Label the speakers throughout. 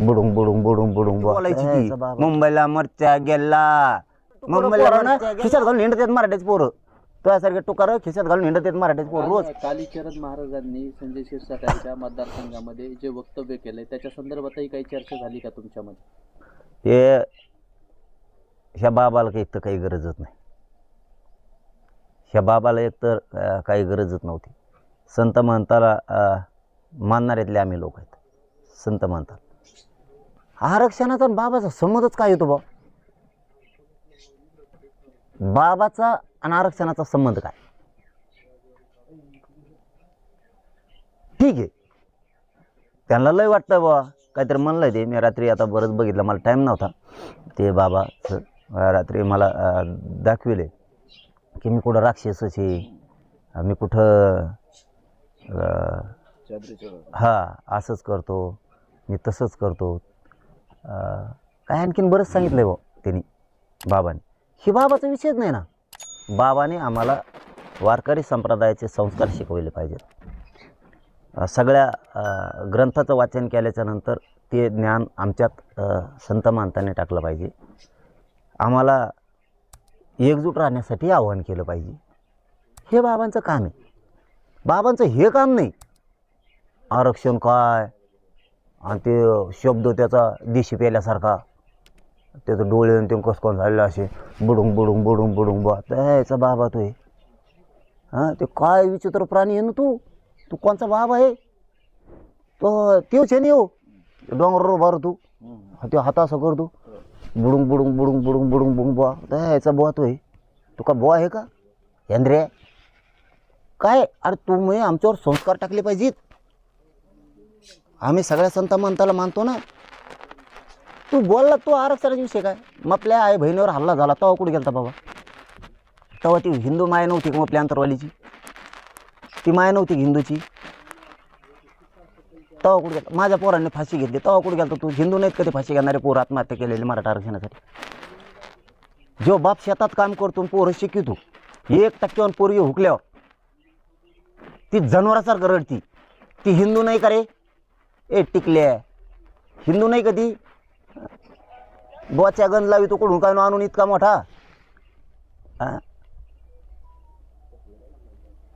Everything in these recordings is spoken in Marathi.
Speaker 1: बुडुंग बुडुंग बुडुंग बुडुंग बोलायची ती. मुंबईला मरच्या गेला. मुंबईला ना खिशात घालून हिंडत आहेत मराठीच पोरं. तुझ्यासारखे टुकार खिशात घालून हिंडत आहेत मराठीच पोरं रोज.
Speaker 2: काली शरद महाराजांनी संजय क्षीरसागरच्या मतदारसंघामध्ये जे वक्तव्य केलंय त्याच्या संदर्भातही काही चर्चा झाली का तुमच्यामध्ये?
Speaker 1: हे ह्या बाबाला काही तर काही गरजच नाही. ह्या बाबाला एक तर अं, काही गरजच नव्हती. संत महंताला मानणाऱ्यातले आम्ही लोक आहेत. संत म्हणतात आरक्षणाचा आणि बाबाचा संबंधच काय येतो बा? बाबाचा आणि आरक्षणाचा संबंध काय? ठीक आहे. त्यांना लय वाटतं बा काहीतरी म्हणलं ते. मी रात्री आता बरंच बघितलं मला टाईम नव्हता. ते बाबा रात्री मला दाखविले की मी कुठं राक्षसच मी कुठं हा असंच करतो मी तसंच करतो. काय आणखीन बरंच सांगितलं आहे बा त्यांनी बाबाने. हे बाबाचा विषयच नाही ना. बाबाने आम्हाला वारकरी संप्रदायाचे संस्कार शिकवले पाहिजेत. सगळ्या ग्रंथाचं वाचन केल्याच्यानंतर ते ज्ञान आमच्यात संत मानताने टाकलं पाहिजे. आम्हाला एकजूट राहण्यासाठी आवाहन केलं पाहिजे. हे बाबांचं काम आहे. बाबांचं हे काम नाही. आरक्षण काय? आणि ते शब्द त्याचा देशी पेल्यासारखा. त्याचं डोळे आणि ते कसकोन झालेलं असे. बुडुंग बुडुंग बुडुंग बुडुंग बा त्याचा बाबा तो आहे हां ते काय विचित्र प्राणी आहे ना तू? तू कोणचा बाबा आहे? तो तेच आहे ना येऊ डोंगरावर भर तू. ते हाता असं कर तू. बुडुंग बुडुंग बुडुंग बुडुंग बुडुंग बुडुंग बुवा. त्याचा बुवा तो आहे. तू का बुवा आहे का? यंद्रे. काय? अरे तू आमच्यावर संस्कार टाकले पाहिजेत. आम्ही सगळ्या संत मंताला मानतो ना. तू बोलला तो आरक्षणाचा विषय काय? मग आपल्या आई बहिणीवर हल्ला झाला तेव्हा कुठे गेलता बाबा? तेव्हा ती हिंदू माया नव्हती का आपल्या अंतरवालीची? ती माया नव्हती हिंदूची? तेव्हा कुठे गेला माझ्या पोरांनी फाशी घेतली. तेव्हा कुठे गेला तू? हिंदू नाहीत कधी फाशी घेणारे पोर आत्महत्या केलेली मराठा आरक्षणासाठी. जो बाप शेतात काम करतो आणि पोरं शिकितो एक टक्क्यावर पोरगी हुकल्यावर ती जनावरासारखं रडती. ती हिंदू नाही का रे? ए टिकल्या हिंदू नाही कधी? बोच्या गंज लावी तो कुठून काय आणून इतका मोठा? हा?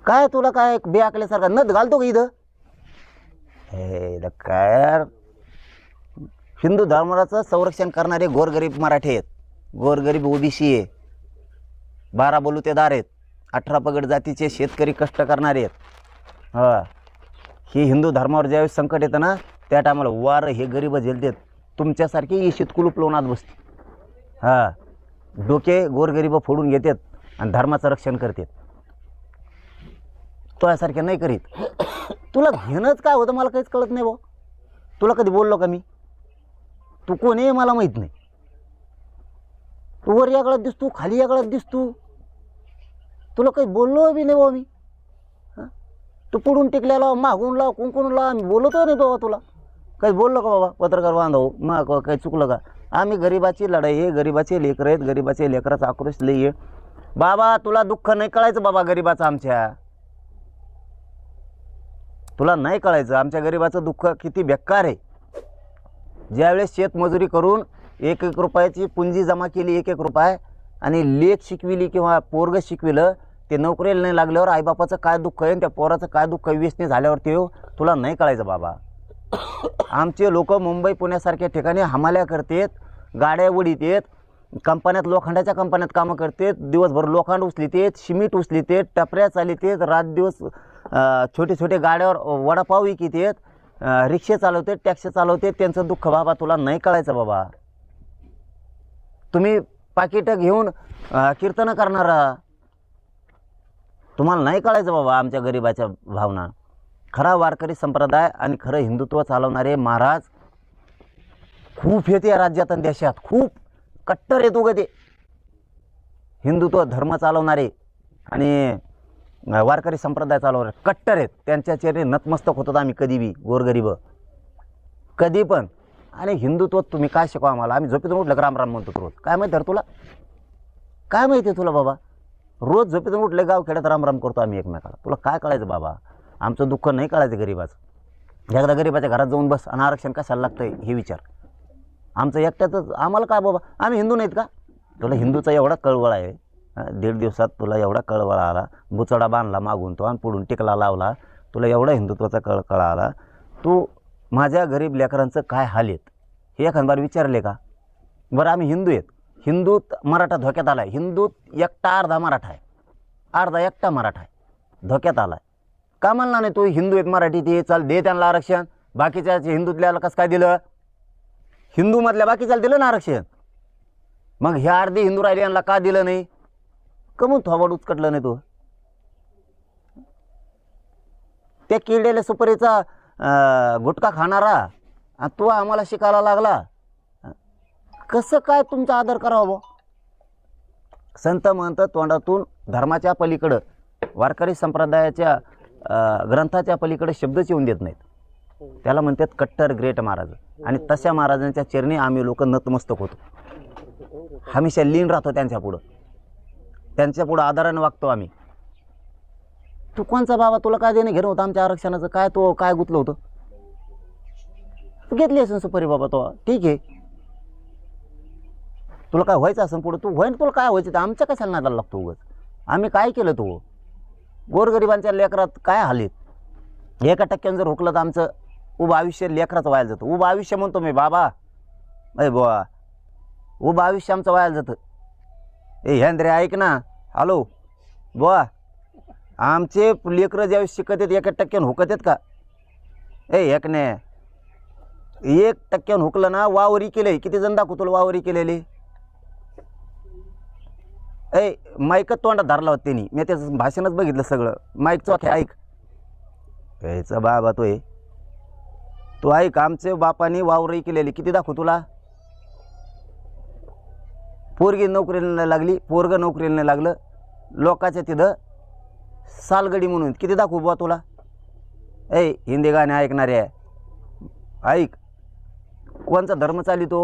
Speaker 1: काय तुला काय बे आकल्यासारखा नद घालतो का इथं? हे काय हिंदू धर्माचं संरक्षण करणारे गोरगरीब मराठी आहेत. गोरगरीब ओबीसी आहे. बारा बलुतेदार आहेत. अठरा पगड जातीचे शेतकरी कष्ट करणारे आहेत. हा. हे हिंदू धर्मावर ज्यावेळेस संकट येतं ना त्या टायमाला वार हे गरीब झेलतेत. तुमच्यासारखे येशीत कुलूप लोणात बसते. हा. डोके गोरगरीब फोडून घेतात आणि धर्माचं रक्षण करतात. तो यासारखे नाही करीत. तुला घेणंच काय होतं मला काहीच कळत नाही भाऊ. तुला कधी बोललो का मी? तू कोण आहे मला माहीत नाही. तू वर याकडं दिसतो खाली याकडं दिसतो तुला काही बोललो बी नाही भाऊ मी. तू पुढून टिकल्याला मागून लाव कुंकून लाव आम्ही बोलतो नाही बाबा तुला. काही बोललो का बाबा? पत्रकार बांधव मग काही चुकलं का? आम्ही गरिबाची लढाई आहे गरिबाचे लेकर आहेत गरिबाचे लेकराचा आक्रोश लई आहे. बाबा तुला दुःख नाही कळायचं बाबा गरिबाचं आमच्या? तुला नाही कळायचं आमच्या गरिबाचं दुःख किती बेकार आहे. ज्यावेळेस शेतमजुरी करून एक एक रुपयाची पुंजी जमा केली एक एक रुपये आणि लेख शिकविली किंवा पोरग शिकविलं ते नोकरीला नाही लागल्यावर आईबापाचं काय दुःख आहे त्या पोराचं काय दुःख व्यसनी झाल्यावर ते हो, तुला नाही कळायचं बाबा. आमचे लोक मुंबई पुण्यासारख्या ठिकाणी हमाल्या करतात गाड्या उडीत आहेत कंपन्यात लोखंडाच्या कंपन्यात कामं करतात दिवसभर लोखंड उचलितेत शिमिट उचलितेत टपऱ्या चालितेत रात दिवस छोटे छोटे गाड्यावर वडापाव विकितेत रिक्षे चालवते टॅक्सी चालवते त्यांचं दुःख बाबा तुला नाही कळायचं बाबा. तुम्ही पाकिटं घेऊन अं, कीर्तनं करणारा तुम्हाला नाही कळायचं बाबा आमच्या गरिबाच्या भावना. खरा वारकरी संप्रदाय आणि खरं हिंदुत्व चालवणारे महाराज खूप येते या राज्यात आणि देशात. खूप कट्टर येतो ग ते हिंदुत्व धर्म चालवणारे आणि वारकरी संप्रदाय चालवणारे कट्टर आहेत त्यांच्या चेहरे नतमस्तक होतात आम्ही कधी बी गोरगरीब. कधी पण. आणि हिंदुत्व तुम्ही काय शिकवा आम्हाला? आम्ही झोपेतून उठलं राम राम म्हणतो रोज. काय माहिती आहे तुला? काय माहिती आहे तुला बाबा? रोज झोपेतून उठले गाव खेड्यात करतो आम्ही एकमेकाला. तुला काय कळायचं बाबा? आमचं दुःख नाही कळायचं गरीबाचं. एकदा गरीबाच्या घरात जाऊन बस आणि आरक्षण कशाला लागतंय हे विचार. आमचं एकट्यातच आम्हाला काय बाबा? आम्ही हिंदू नाहीत का? तुला हिंदूचा एवढा कळवळ आहे. दीड दिवसात तुला एवढा कळवळ आला. बुचडा बांधला मागून तो आणि पुढून टिकला लावला. तुला एवढा हिंदुत्वाचा कळ कळा आला. तू माझ्या गरीब लेकरांचं काय हाल आहेत? हे एखाद बार विचारले का? बरं आम्ही हिंदू आहेत. हिंदूत मराठा धोक्यात आला आहे हिंदूत एकटा अर्धा मराठा आहे. अर्धा एकटा मराठा आहे. धोक्यात आला आहे का म्हणला नाही तू? हिंदू आहेत मराठी ते चाल दे त्यांना आरक्षण. बाकीच्या हिंदूतल्याला कसं काय दिलं? हिंदूमधल्या बाकीच्याला दिलं ना आरक्षण? मग हे अर्धे हिंदू राहिले यांना का दिलं नाही? कमून थोबाड उचकटलं नाही तू? त्या किडेल्या सुपारीचा गुटखा खाणारा आणि तू आम्हाला शिकायला लागला. कसं काय तुमचा आदर करावा बुवा? संत महंत तोंडातून धर्माच्या पलीकडं वारकरी संप्रदायाच्या ग्रंथाच्या पलीकडे शब्दच येऊन देत नाहीत. त्याला म्हणतात कट्टर ग्रेट महाराज. आणि तशा महाराजांच्या चरणी आम्ही लोक नतमस्तक होतो. हमेशा लीन राहतो त्यांच्या पुढं. त्यांच्या पुढं आदराने वागतो आम्ही. तू कोणचा बाबा? तुला काय देणं घेणं होतं आमच्या आरक्षणाचं? काय तो काय गुतलं होतं? तू घेतली असेल सुपारी बाबा तो. ठीक आहे. तुला काय व्हायचं असं पुढं? तू होईन तुला काय व्हायचं? ते आमच्या कशाला नादाला लागतो उगाच? आम्ही काय केलं तू? गोरगरिबांच्या लेकरात काय हालीत? एका टक्क्यानं जर हुकलं तर आमचं उभं आयुष्य लेकराचं व्हायला जातं. उभं आयुष्य म्हणतो मी बाबा. अय बुवा. उभं आयुष्य आमचं व्हायला जातं. ए ह्यांद्रे ऐक ना. हॅलो. बुवा. आमचे लेकरं ज्यावेळेस शिकत आहेत एका टक्क्यानं हुकत आहेत का? ए एक नाही एक टक्क्यानं हुकलं ना वावरी केले किती जण दाखवतो वावरी केलेली? ए माईक तोंडात धरला होता त्यांनी. मी त्याचं भाषणच बघितलं सगळं. माईक चौथे ऐक. यायचा बाबा तो आहे तू ऐक आमचे बापाने वावरही केलेली. किती दाखवू तुला? पोरगी नोकरीला नाही लागली पोरगं नोकरीला नाही लागलं. लोकाच्या तिथं सालगडी म्हणून. किती दाखवू बा तुला? ए हिंदी गाणे ऐकणारे. ऐक. कोणचा धर्म चालितो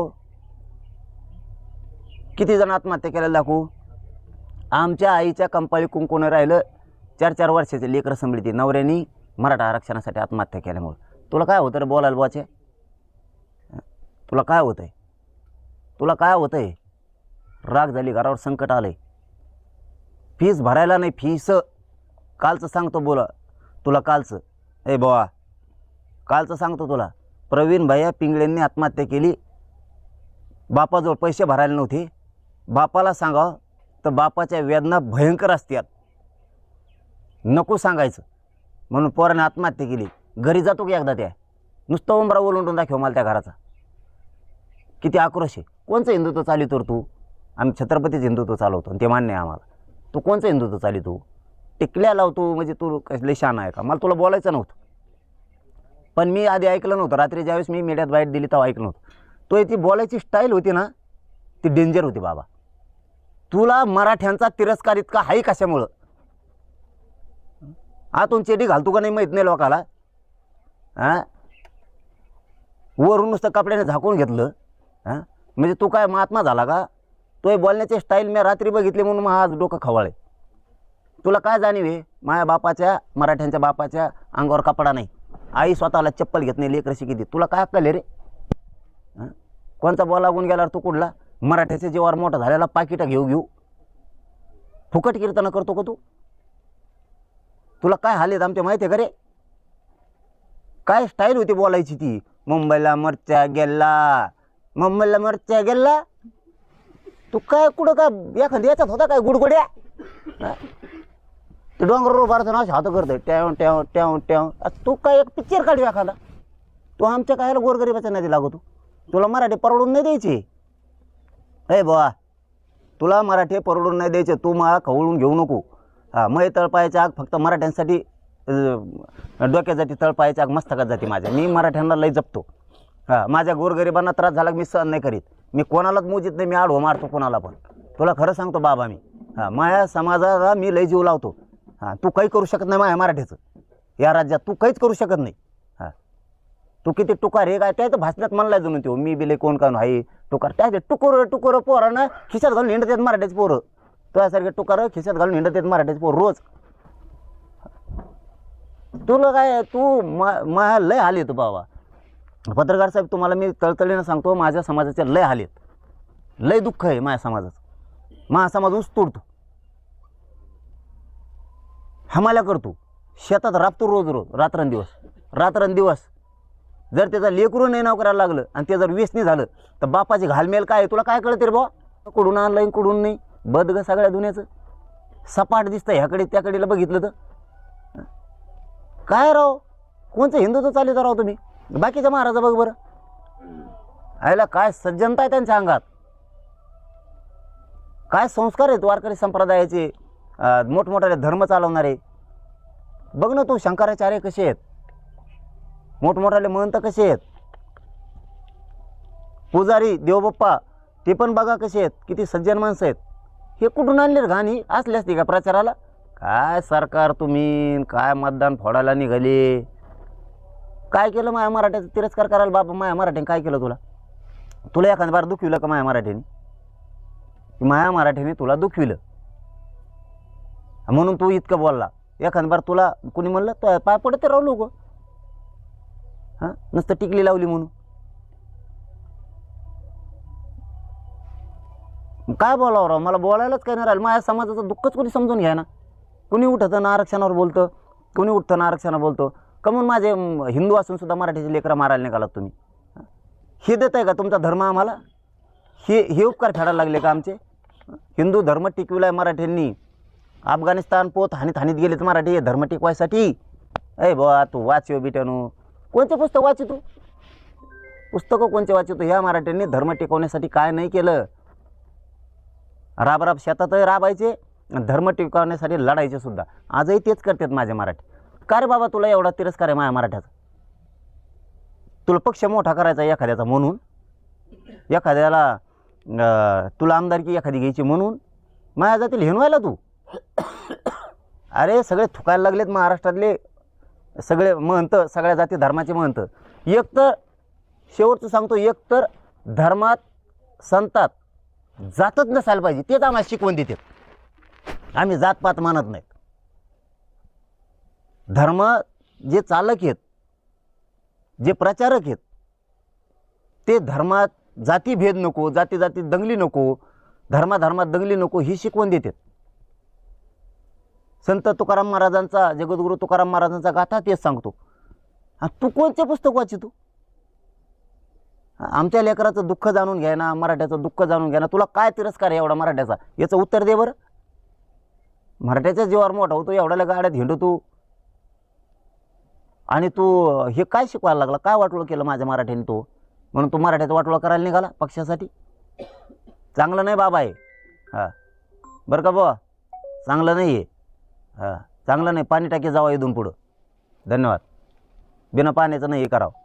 Speaker 1: किती जण आत्महत्या केलेला दाखवू? आमच्या आईच्या कंपाळी कुंकून राहिलं चार चार वर्षाचे लेकरं संभळी नवऱ्यानी मराठा आरक्षणासाठी आत्महत्या केल्यामुळं. तुला काय होतं रे बोलायला बुवाचे? तुला काय होतं आहे तुला काय होतं आहे राग झाली घरावर संकट आलं आहे फीस भरायला नाही फीस. कालचं सांगतो बोला. तुला कालचं. ए बुवा. कालचं सांगतो तुला. प्रवीण भैया पिंगळेंनी आत्महत्या केली. बापाजवळ पैसे भरायला नव्हते. बापाला सांगावं तर बापाच्या वेदना भयंकर असतात. नको सांगायचं. म्हणून पोराने आत्महत्या केली. घरी जातो की एकदा त्या? नुसतं उंबरा ओलंडून दाखव मला त्या घराचा. किती आक्रोश आहे. कोणचं हिंदुत्व चालितो तर तू? आम्ही छत्रपतीच हिंदुत्व चालवतो आणि ते मान्य आहे आम्हाला. तू कोणचं हिंदुत्व चालितो टिकल्या लावतो म्हणजे तू कसले शान आहे का? मला तुला बोलायचं नव्हतं. पण मी आधी ऐकलं नव्हतं. रात्री ज्यावेळेस मी मीडियात बाईट दिली तेव्हा ऐकलं नव्हतं. तो ती बोलायची स्टाईल होती ना ती डेंजर होती बाबा. तुला मराठ्यांचा तिरस्कार इतका हाय कशामुळं? आतून चेडी घालतो का नाही माहीत नाही लोकाला? हां? वरून नुसतं कपड्याने झाकून घेतलं. हां? म्हणजे तू काय महात्मा झाला का? तो हे बोलण्याची स्टाईल मी रात्री बघितली म्हणून मग आज डोकं खवाळे तुला काय जाणीव आहे? माझ्या बापाच्या मराठ्यांच्या बापाच्या अंगावर कपडा नाही. आई स्वतःला चप्पल घेत नाही लेकर किती तुला काय अक्कल रे? कोणता कोणचा बॉल लागून गेल्यावर तू कुठला? मराठ्याच्या जेवार मोठा झालेला पाकिटं घेऊ घेऊ. फुकट कीर्तनं करतो का तू? तुला काय हाल आहेत आमच्या माहिती आहे का रे? काय स्टाईल होती बोलायची ती? मुंबईला मरच्या गेल्ला मुंबईला मरच्या गेल्ला तू काय कुठं काय एखाद्या याच्यात होता काय गुडगुड्या? ते डोंगरावर बारचं असे हात करतोय ट्याव ट्याव ट्याव ट्याव. तू काय एक पिक्चर काढू एखादा. तू आमच्या कायला गोरगरिबाच्या नदी लागतो? तुला मराठी परवडून नाही द्यायची? ए बुवा तुला मराठी परवडून नाही द्यायचे तू मला खवळून घेऊ नको. हां मग तळपायाची आग फक्त मराठ्यांसाठी डोक्यासाठी तळपायाची आग मस्तकात जाते माझ्या. मी मराठ्यांना लई जपतो. हां माझ्या गोरगरिबांना त्रास झाला मी सहन नाही करीत. मी कोणालाच मोजित नाही मी आडवं मारतो कोणाला पण. तुला खरं सांगतो बाबा मी. हां माझ्या समाजाला मी लई जीव लावतो. हां तू काही करू शकत नाही माझ्या मराठीचं या राज्यात तू काहीच करू शकत नाही. तू किती टुकार हे काय? त्या तर भाषणात म्हणलाय जणू तो मी बिले कोण कान आहे टुकार. त्या ते टुकर टुकर पोरानं खिशात घालून हिंडत येत मराठीचे पोरं. तुझ्यासारखे टुकार खिशात घालून हिंडत येत मराठीचे पोर रोज. तुला काय तू मा मा लय हाल येतो बाबा. पत्रकार साहेब तुम्हाला मी तळतळीनं सांगतो माझ्या समाजाचे लय हाल आहेत लय दुःख आहे माझ्या समाजाचं. माझा समाज ऊस तोडतो. हमाल्या करतो. शेतात राबतो रोज रोज रात्रंदिवस. रात्रंदिवस. जर त्याचा लेकरू नाही नाव करायला लागलं आणि ते जर व्यसनी झालं तर बापाची घालमेल काय तुला काय कळते रे बा कुडून आणलं कुडून नाही? बद ग सगळ्या दुन्याचं. सपाट दिसतं ह्याकडे त्याकडेला बघितलं तर. काय राव? कोणचं हिंदुत्व चालित राव तुम्ही? बाकीच्या महाराजा बघ बरं. आयला काय सज्जनता आहे त्यांच्या अंगात. काय संस्कार आहेत वारकरी संप्रदायाचे? अं, धर्म चालवणारे. बघ ना तू शंकराचार्य कसे आहेत. मोठमोठाले महंत कसे आहेत? पुजारी देवबाप्पा ते पण बघा कसे आहेत. किती सज्जन माणसं आहेत. हे कुठून आणले घाणी? असले असते का प्रचाराला? काय सरकार तुम्ही काय मतदान फोडायला निघाले? काय केलं माया मराठ्याचा? तिरस्कार करायला बाबा माया मराठ्याने काय केलं तुला? तुला एखाद्या बार दुखविलं का माया मराठ्याने? माया मराठ्याने तुला दुखविलं? म्हणून तू इतकं बोलला. एखाद्या बार तुला कुणी म्हणलं तर पाय पडत राहू लोक. हां? नुसतं टिकली लावली म्हणून. काय बोलावं राव? मला बोलायलाच काय नाही राहिलं. माझ्या समाजाचं दुःखच कोणी समजून घ्या ना कुणी उठतं ना आरक्षणावर बोलतं? कुणी उठतं ना आरक्षणावर बोलतो? का म्हणून माझे हिंदू असून सुद्धा मराठीचे लेकरं मारायला निघालात तुम्ही? हे? देत आहे का तुमचा धर्म आम्हाला? हे हे उपकार फेडायला लागले का आमचे? हिंदू धर्म टिकविला आहे मराठ्यांनी. अफगाणिस्तान पोत हानीत हानीत गेलेत मराठी. हे धर्म टिकवायसाठी. अय बुवा तू वाचव बिट्यानो कोणते पुस्तक वाचू तू? पुस्तकं कोणते वाचतो ह्या मराठ्यांनी धर्म टिकवण्यासाठी काय नाही केलं. राब राब शेतातही राबायचे धर्म टिकवण्यासाठी लढायचे सुद्धा. आजही तेच करतात माझे मराठी. का रे बाबा तुला एवढा तिरस्कार आहे माझ्या मराठ्याचा? तुला पक्ष मोठा करायचा एखाद्याचा म्हणून? एखाद्याला तुला आमदारकी एखादी घ्यायची म्हणून? माझ्या जातील हिनवायला तू? अरे सगळे थुकायला लागलेत महाराष्ट्रातले. सगळे महंत सगळ्या जाती धर्माचे महंत. एक तर शेवटचं सांगतो एक तर धर्मात संतात जातच नसायला पाहिजे तेच आम्हाला शिकवण देते आम्ही जातपात मानत नाहीत. धर्म जे चालक आहेत जे प्रचारक आहेत ते धर्मात जातीभेद नको जाती जाती दंगली नको धर्माधर्मात दंगली नको ही शिकवण देतात. संत तुकाराम महाराजांचा जगद्गुरू तुकाराम महाराजांचा गाथा तेच सांगतो. तू कोणते पुस्तक वाचितो तू आमच्या लेकराचं दुःख जाणून घ्या ना मराठ्याचं दुःख जाणून घ्या ना. तुला काय तिरस्कार आहे एवढा मराठ्याचा? याचं उत्तर दे बरं. मराठ्याच्या जीवावर मोठा होतो एवढ्याला गाड्यात हिंडू तू. आणि तू हे काय शिकवायला लागला? काय वाटोळं केलं माझ्या मराठ्याने तो? म्हणून तू मराठ्याचा वाटवळ करायला निघाला पक्षासाठी? चांगलं नाही बाबा आहे हां. बरं का बुवा? चांगलं नाही आहे हां. चांगलं नाही पाणी टाकी जावं इथून पुढं. धन्यवाद. बिना पाण्याचं नाही हे करावं.